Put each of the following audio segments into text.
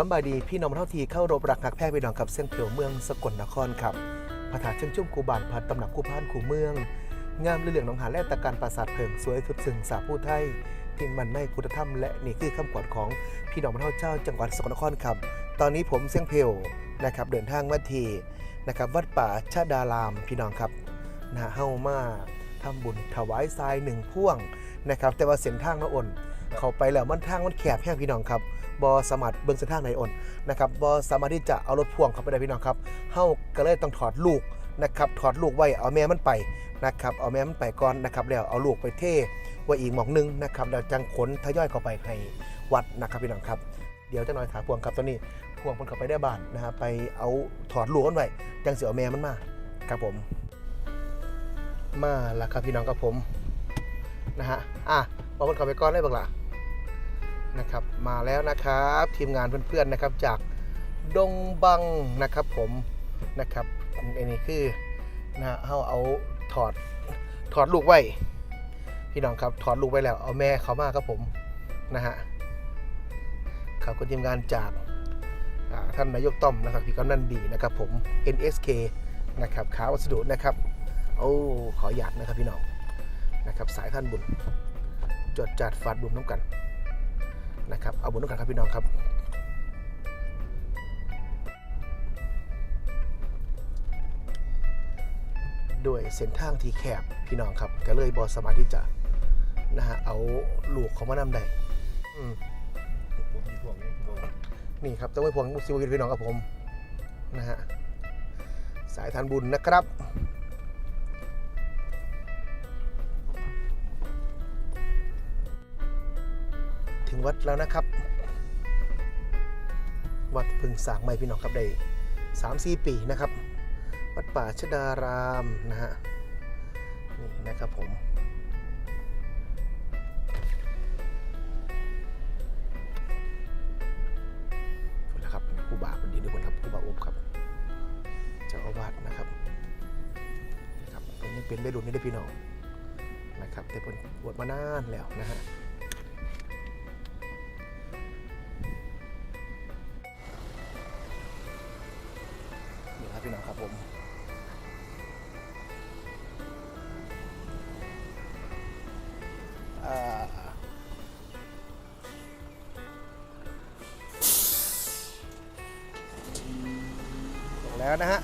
สบายดีพี่น้องเท่าทีเข้ารบรักหักแพร่ไปดองกับเส้นเผียวเมืองสกลนครครับพระธาตุเชิงชุ่มกูบานพัดตำหนักกูพานคูเมือง งามเรื่องหนองหาและตะการปราสาทเพิงสวยสุดซึ้งสาผู้ไทยทิ้งมันในพุทธธรรมและนี่คือคำขวัญของพี่น้องเท่าเจ้าจังหวัดสกลนครครับ ตอนนี้ผมเสียงเพลวนะครับเดินทางมาทีนะครับวัดป่าชาดารามพี่น้องครับนะเฮามาทำบุญถวายทรายหนึ่งพ่วงนะครับแต่ว่าเส้นทางเนาะอ่นเขาไปแล้วมันทางมันแคบแห้งพี่น้องครับ บอสามารถเบิ่งเส้นทางไหนอ่นนะครับบอสามารถที่จะเอารถพ่วงเข้าไปได้พี่น้องครับเฮาก็เลยต้องถอดลูกนะครับถอดลูกไว้เอาแม่มันไปนะครับเอาแม่มันไปก่อนนะครับแล้วเอาลูกไปเทไว้อีกหมองหนึงนะครับแล้วจังขนทยอยเข้าไปให้วัดนะครับพี่น้องครับเดี๋ยวจะน้อยถาพวงครับตอนนี้พวงมันเข้าไปได้บ้านนะฮะไปเอาถอดลูกมันไว้จังเสียวแม่มันมาครับผม มาแล้วครับพี่น้องครับผมนะฮะอะบอกมันเข้าไปก่อนเลยบักล่ะ นะครับ มาแล้วนะครับทีมงานเพื่อนๆนะครับจากดงบังนะครับผมนะครับอันนี้คือนะเอาเอาถอดถอดลูกไว้พี่น้องครับถอดลูกไว้แล้ว เอาแม่เขามาครับผมนะฮะครับก็ทีมงานจากาท่านนายกต้อมนะครับพี่กำนันดีนะครับผม NSK นะครับขาววัสดุนะครับโอ้ขอหยาดนะครับพี่น้องนะครับสายท่านบุญจดจัดฟาดบุญน้ำกัน นะครับ เอาบุญน้ำกันครับพี่น้องครับด้วยเส้นทางที่แคบพี่น้องครับก็เลยบอสามารถที่จะนะฮะเอาลูกเขามานำได้อืมนี่ครับต้องไปพวงมุสิวกินพี่น้องกับผมนะฮะสายทานบุญนะครับ ถึงวัดแล้วนะครับ วัดพึ่งสร้างใหม่พี่น้องครับได้สามสี่ปีนะครับ วัดป่าชดารามนะฮะนี่นะครับผมคนละครับครูบาคนดีด้วยคนครับครูบาอบครับเจ้าอาวาสนะครับนะครับผมยังเป็นได้รุ่นนี้ได้พี่น้องนะครับ แต่ผมบวชมานานแล้วนะฮะ ครับผมอ่าส่งแล้วนะฮะ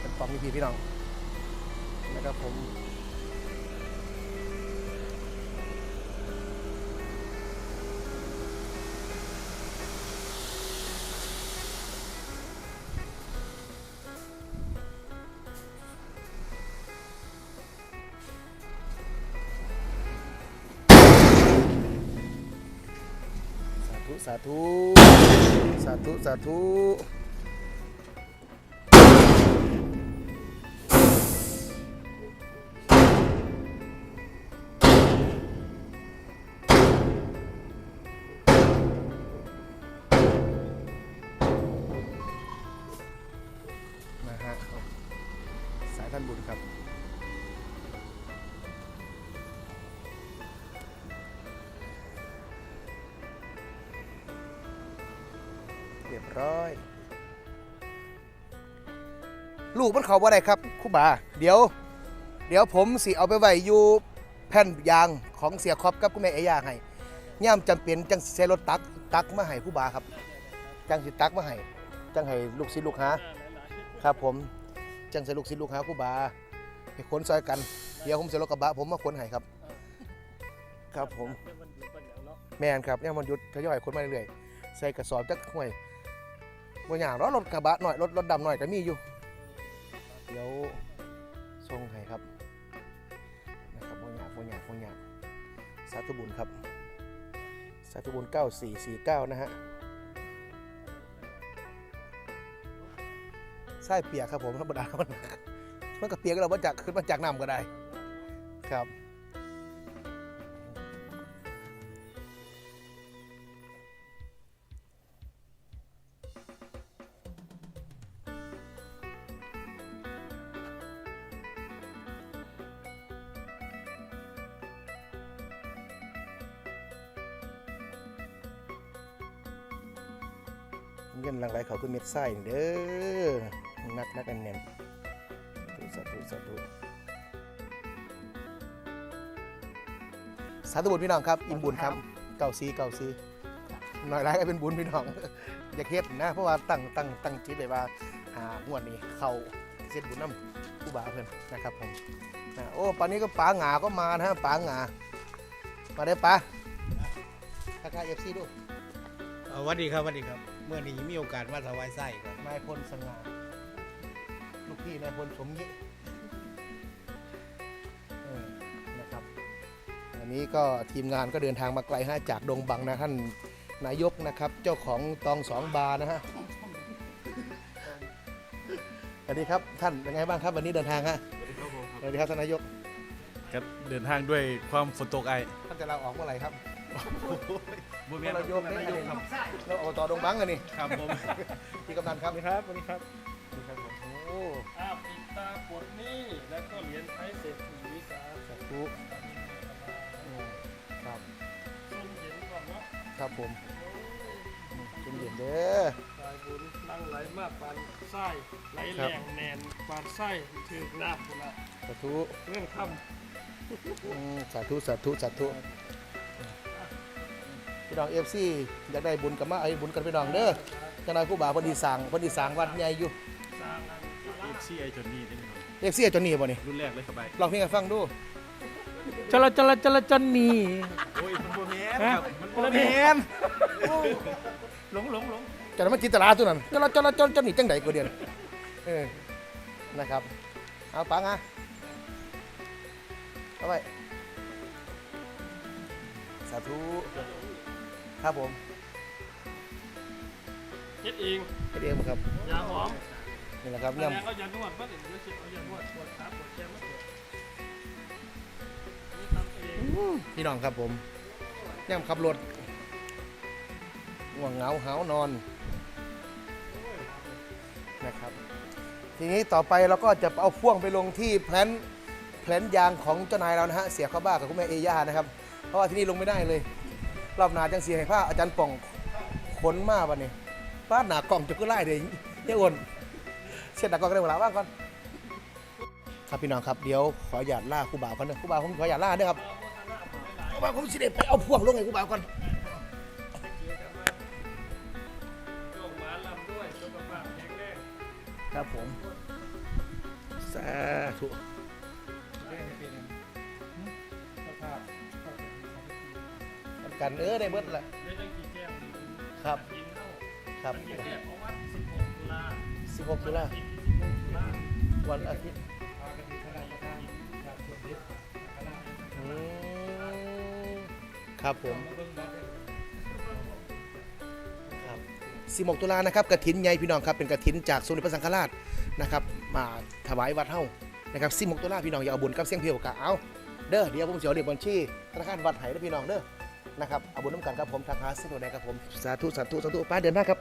เป็นความมีพีพี่น้อง นะครับผม สาธุ สาธุ สาธุนะฮะสายท่านบุญครับ ร้อย ลูกมันเขาว่าไรครับคู่บาเดี๋ยว เดี๋ยวผมสิเอาไปไว้อยู่แผ่นยางของเสียครอบกับคุณแม่เอยาให้ย่ามจำเป็นจังสิใช้รถตักตักมาให้คู่บาครับ จังสิตักมาให้จังให้ลูกศิษย์ลูกหาครับผมจังสลูกศิษย์ลูกหาผู้บาให้ขนซอยกัน เดี๋ยวผมจะรถกระบะผมมาขนให้ครับ ครับผม แมนครับเนี่ยมันหยุดทยอยขนมาเรื่อยๆใส่กระสอบจักห่วย บางอย่างรถรถกระบะหน่อยรถรถดำหน่อยก็มีอยู่ เดี๋ยวส่งให้ครับนะครับบางอย่างบางอย่างบางอย่างสาธุบุญครับ สาธุบุญ9449 นะฮะใช่เปียกครับผมธรรมดามันมันก็เปียกเรามาจากขึ้นมาจากน้ำก็ได้ครับ เงินหลังไหลเขาคือเม็ดไส้เด้อนักนักแน่นสาธุสาธุสาธุสาธุบุญพี่น้องครับอิ่มบุญครับเก่าซีเก่าซีหน่อยไรก็เป็นบุญพี่น้องอย่าเครียดนะเพราะว่าตั้งตั้งตั้งจิตไว้ว่าหางวดนี้เขาเส้นบุญน้ำผู้บ่าวเพื่อนนะครับผมโอ้ปานนี้ก็ป๋าหงาก็มานะฮะป๋าหงามาได้ป๋าทักทายเอฟซีดูเอ่อสวัสดีครับสวัสดีครับ เมื่อนี้มีโอกาสมาถวายไส้ครับนายพลสง่าลูกพี่นายพลสมยิเออนะครับวันนี้ก็ทีมงานก็เดินทางมาไกลฮะจากดงบังนะท่านนายกนะครับ เจ้าของตองสองบาร์นะฮะสวัสดีครับท่านเป็นไงบ้างครับวันนี้เดินทางฮะสวัสดีครับท่านนายกครับเดินทางด้วยความฝนตกไอท่านจะลาออกเมื่อไหร่ครับ บุญเมื่อเราโยกนี่เราเอาต่อดงบังกันนี่ครับผมพี่กำนันครับสวัสดีครับสวัสดีครับโอ้อาปิดตาปลดนี้แล้วก็เหรียญไทยเศรษฐีสาสาธุครับซุ่มเห็นก่อนเนาะครับผมเป็นเหรียญเด้อสายบุญนั่งไหลมากปานไส้ไหลแหลงแนนปานไส้ถือน้ำพุ่นละสาธุเรื่องคอืมสาธุสาธุสาธุ พี่น้องเอฟซีอยากได้บุญกับมาไอ้บุญกันพี่น้องเด้อเจ้านายผู้บ่าวเพอดีสั่งเพอดีสั่งวัดใหญ่อยู่ำสร้างอันเอฟซีไอจอนนี่ได้ไหมครับเอฟซีจนนี่บ่นี่รุ่นแรกเลยครับไปลองเพลงให้ฟังดูจละจละจละจันนี่โอ้ยมันโบแมนฮะครับมันโบจละแมแมนหลงหลงหลงจะนั้นมันจินตลาตัวนั้นจะละจะละจนจนนี่จังไดกูเดียนเออนะครับเอาปังอะเอาไว้สาธุ ครับผมเฮ็ดเองเฮ็ดเองครับยาหอมนี่แหละครับแล้ย่วเอายานวดมาเดี๋ยวจะเอายานวดปวดขาปวดแขนมาตรวจนี่ทำเองำพี่น้องครับผมย่ำขับรถง่วงเหงาหาวนอนนะครับ ทีนี้ต่อไปเราก็จะเอาพ่วงไปลงที่แพลนแพลนยางของเจ้านายเรานะฮะเสียข้าบ้ากับคุณแม่เอย่านะครับ เพราะว่าที่นี่ลงไม่ได้เลย รอบหนาจังเสียให้ผ้าอาจารย์ป่องขนมาวันนี้ป้าหนากล่องจะก็ไล่เลยเนี่ยอ้วนเช็ดหนากล่องกันได้หมดแล้วว่างก่อนครับพี่น้องครับเดี๋ยวขอหยาดล่าครูบ่าวก่อนนะครูบ่าวผมขอหยาดล่าด้วยครับครูบ่าวผมสิเดไปเอาพ่วงลงให้ครูบ่าวก่อนครับผมสาธุ กันเออได้เบิดละได้ตั้งกี่แก้วครับกินเข้าครับตั้งกี่แก้วเพราะว่า16ตุลา16ตุลากิน16ตุลาวันอาทิตย์อืมครับผม ครับ16ตุลานะครับกระถินใหญ่พี่น้องครับเป็นกระถินจากสมเด็จพระสังฆราชนะครับ มาถวายวัดเฮานะครับ16ตุลาพี่น้องอย่าเอาบุญกับเสียงเพียวกะเอาเด้อเดี๋ยวผมจะเอาเลขบัญชีธนาคารวัดไห้เด้อพี่น้องเด้อ นะครับเอาบุญน้ำกันครับผมทางหาสิ่งใดครับผมสาธุสาธุสาธุป้าเดินหน้าครับ